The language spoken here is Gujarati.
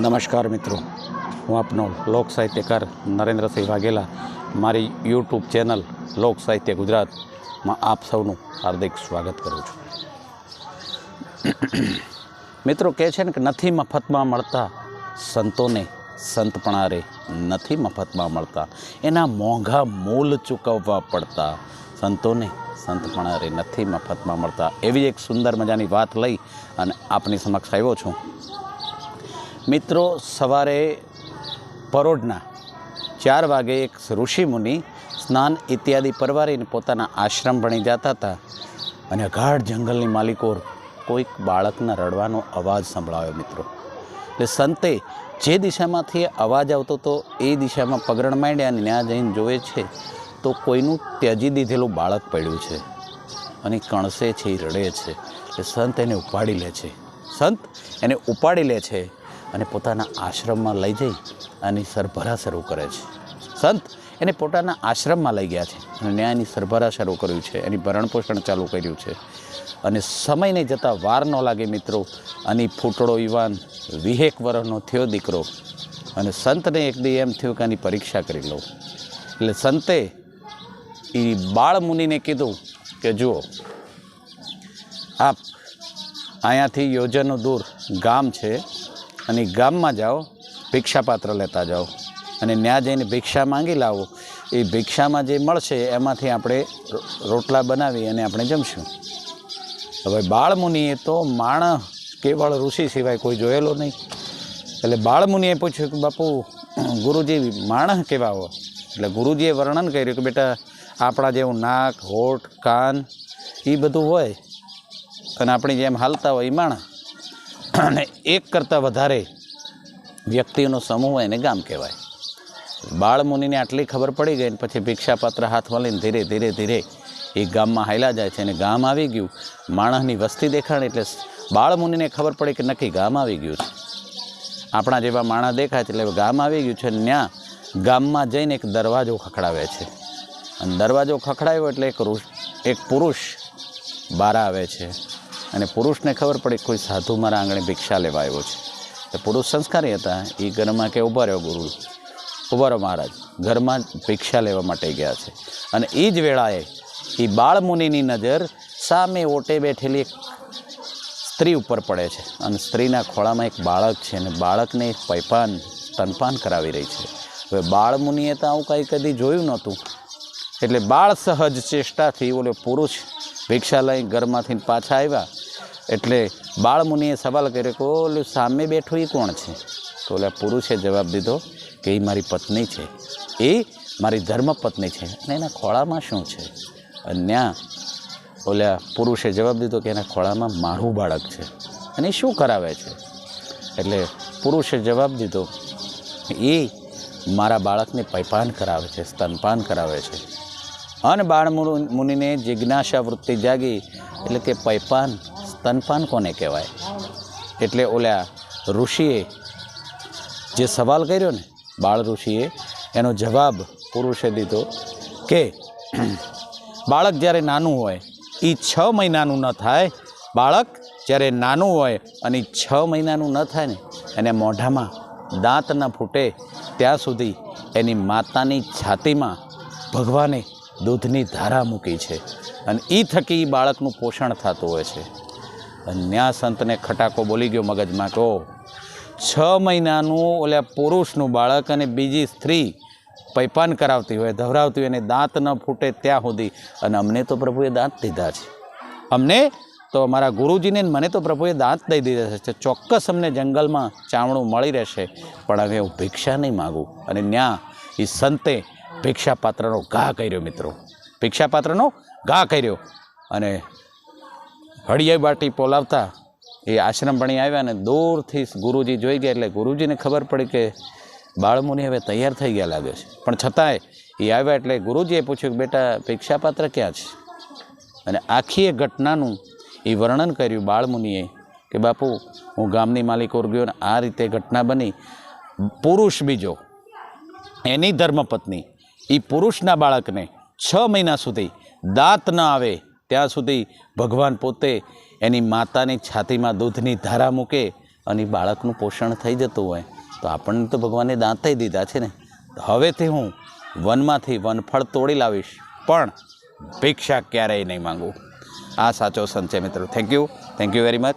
નમસ્કાર મિત્રો. હું આપનો લોક સાહિત્યકાર નરેન્દ્રસિંહ વાઘેલા. મારી યુટ્યુબ ચેનલ લોક સાહિત્ય ગુજરાતમાં આપ સૌનું હાર્દિક સ્વાગત કરું છું. મિત્રો કહે છે ને કે નથી મફતમાં મળતા સંતોને સંતપણા રે નથી મફતમાં મળતા. એના મોંઘા મૂલ ચૂકવવા પડતા સંતોને સંતપણા રે નથી મફતમાં મળતા. એવી એક સુંદર મજાની વાત લઈ અને આપની સમક્ષ આવ્યો છું. મિત્રો, સવારે પરોઢના ચાર વાગે એક ઋષિમુનિ સ્નાન ઇત્યાદિ પરવારીને પોતાના આશ્રમ ભણી જતા હતા અને ગાઢ જંગલની માલિકો કોઈક બાળકના રડવાનો અવાજ સંભળાયો મિત્રો. એટલે સંતે જે દિશામાંથી અવાજ આવતો હતો એ દિશામાં પગરણ માંડ્યા અને ત્યાં જઈને જોવે છે તો કોઈનું ત્યજી દીધેલું બાળક પડ્યું છે અને કણસે છે એ રડે છે. એટલે સંત એને ઉપાડી લે છે. સંત એને ઉપાડી લે છે અને પોતાના આશ્રમમાં લઈ જઈ અને સરભરા શરૂ કરે છે. સંત એને પોતાના આશ્રમમાં લઈ ગયા છે અને ન્યાયની સરભરા શરૂ કર્યું છે, એની ભરણપોષણ ચાલુ કર્યું છે. અને સમયને જતાં વાર ન લાગે મિત્રો, અને ફૂટડો યુવાન વિહેક વર્ષનો થયો દીકરો. અને સંતને એક દી એમ થયું કે આની પરીક્ષા કરી લઉં. એટલે સંતે એ બાળ મુનિને કીધું કે જુઓ, આપ અહીંયાથી યોજનો દૂર ગામ છે અને ગામમાં જાઓ, ભિક્ષાપાત્ર લેતા જાઓ. અને ત્યાં જઈને ભિક્ષા માંગી લાવો. એ ભિક્ષામાં જે મળશે એમાંથી આપણે રોટલા બનાવી અને આપણે જમશું. હવે બાળમુનિએ તો માણસ કેવળ ઋષિ સિવાય કોઈ જોયેલો નહીં. એટલે બાળમુનિએ પૂછ્યું કે બાપુ, ગુરુજી માણસ કેવા હો એટલે ગુરુજીએ વર્ણન કર્યું કે બેટા, આપણા જેવું નાક, હોઠ, કાન એ બધું હોય. અને આપણી જેમ હાલતા હોય એ માણસ અને એક કરતાં વધારે વ્યક્તિઓનો સમૂહ એને ગામ કહેવાય. બાળમુનિને આટલી ખબર પડી ગઈ ને પછી ભિક્ષાપાત્ર હાથમાં લઈને ધીરે ધીરે ધીરે એ ગામમાં હાયલા જાય છે અને ગામ આવી ગયું. માણસની વસ્તી દેખાણ એટલે બાળમુનિને ખબર પડી કે નક્કી ગામ આવી ગયું છે. આપણા જેવા માણસ દેખાય છે એટલે ગામ આવી ગયું છે અને ત્યાં ગામમાં જઈને એક દરવાજો ખખડાવે છે. અને દરવાજો ખખડાવ્યો એટલે એક એક પુરુષ બહાર આવે છે. અને પુરુષને ખબર પડી કોઈ સાધુ મારા આંગણે ભિક્ષા લેવા આવ્યો છે. તો પુરુષ સંસ્કારી હતા. એ ઘરમાં કે ઊભા રહ્યો ગુરુ ઊભા રહ્યો મહારાજ. ઘરમાં ભિક્ષા લેવા માટે ગયા છે. અને એ જ વેળાએ એ બાળમુનિની નજર સામે ઓટે બેઠેલી એક સ્ત્રી ઉપર પડે છે. અને સ્ત્રીના ખોળામાં એક બાળક છે અને બાળકને એક પૈપાન, સ્તનપાન કરાવી રહી છે. હવે બાળમુનિએ તો આવું કાંઈ કદી જોયું નહોતું. એટલે બાળ સહજ ચેષ્ટાથી ઓલો પુરુષ ભિક્ષા લઈ ઘરમાંથી પાછા આવ્યા. એટલે બાળમુનિએ સવાલ કર્યો કે, ઓલું સામે બેઠું એ કોણ છે? તો ઓલા પુરુષે જવાબ દીધો કે એ મારી પત્ની છે. એ મારી ધર્મપત્ની છે અને એના ખોળામાં શું છે? અને ત્યાં ઓલા પુરુષે જવાબ દીધો કે, એના ખોળામાં મારું બાળક છે અને એ શું કરાવે છે? એટલે પુરુષે જવાબ દીધો એ મારા બાળકને પૈપાન કરાવે છે, સ્તનપાન કરાવે છે. અને બાળ મુનિને જિજ્ઞાસા વૃત્તિ જાગી એટલે કે પૈપાન સ્તનપાન કોને કહેવાય? એટલે ઓલા ઋષિએ જે સવાલ કર્યો ને, બાળ ઋષિએ, એનો જવાબ પુરુષે દીધો કે, બાળક જ્યારે નાનું હોય એ છ મહિનાનું ન થાય. બાળક જ્યારે નાનું હોય અને છ મહિનાનું ન થાય ને, એને મોઢામાં દાંત ન ફૂટે, ત્યાં સુધી એની માતાની છાતીમાં ભગવાને દૂધની ધારા મૂકી છે. અને એ થકી બાળકનું પોષણ થતું હોય છે. અને ન્યા સંતને ખટાકો બોલી ગયો મગજમાં કહો છ મહિનાનું ઓલા પુરુષનું બાળક અને બીજી સ્ત્રી પૈપાન કરાવતી હોય, ધવરાવતી હોય અને દાંત ન ફૂટે ત્યાં સુધી. અને અમને તો પ્રભુએ દાંત દીધા છે. અમને તો અમારા ગુરુજીને મને તો પ્રભુએ દાંત દઈ દીધા છે. ચોક્કસ અમને જંગલમાં ચામડું મળી રહેશે. પણ હવે હું ભિક્ષા નહીં માગું. અને ન્યા એ સંતે ભિક્ષાપાત્રનો ઘા કર્યો, મિત્રો. ભિક્ષાપાત્રનો ઘા કર્યો. અને હળિયાઈ બાટી પોલાવતા એ આશ્રમ ભણી આવ્યા ને દૂરથી ગુરુજી જોઈ ગયા એટલે ગુરુજીને ખબર પડી કે બાળમુનિ હવે તૈયાર થઈ ગયા લાગે છે. પણ છતાંય એ આવ્યા એટલે ગુરુજીએ પૂછ્યું કે બેટા, ભિક્ષાપાત્ર ક્યાં છે? અને આખી એ ઘટનાનું એ વર્ણન કર્યું બાળમુનિએ કે બાપુ, હું ગામની માલિક ગયો ને આ રીતે ઘટના બની. પુરુષ બીજો, એની ધર્મપત્ની. એ પુરુષના બાળકને છ મહિના સુધી દાંત ન આવે ત્યાં સુધી ભગવાન પોતે એની માતાની છાતીમાં દૂધની ધારા મૂકે અને બાળકનું પોષણ થઈ જતું હોય, તો આપણને તો ભગવાને દાંતે દીધા છે ને. હવેથી હું વનમાંથી વનફળ તોડી લાવીશ, પણ ભિક્ષા ક્યારેય નહીં માગું. આ સાચો સંચય મિત્રો. Thank you thank you very much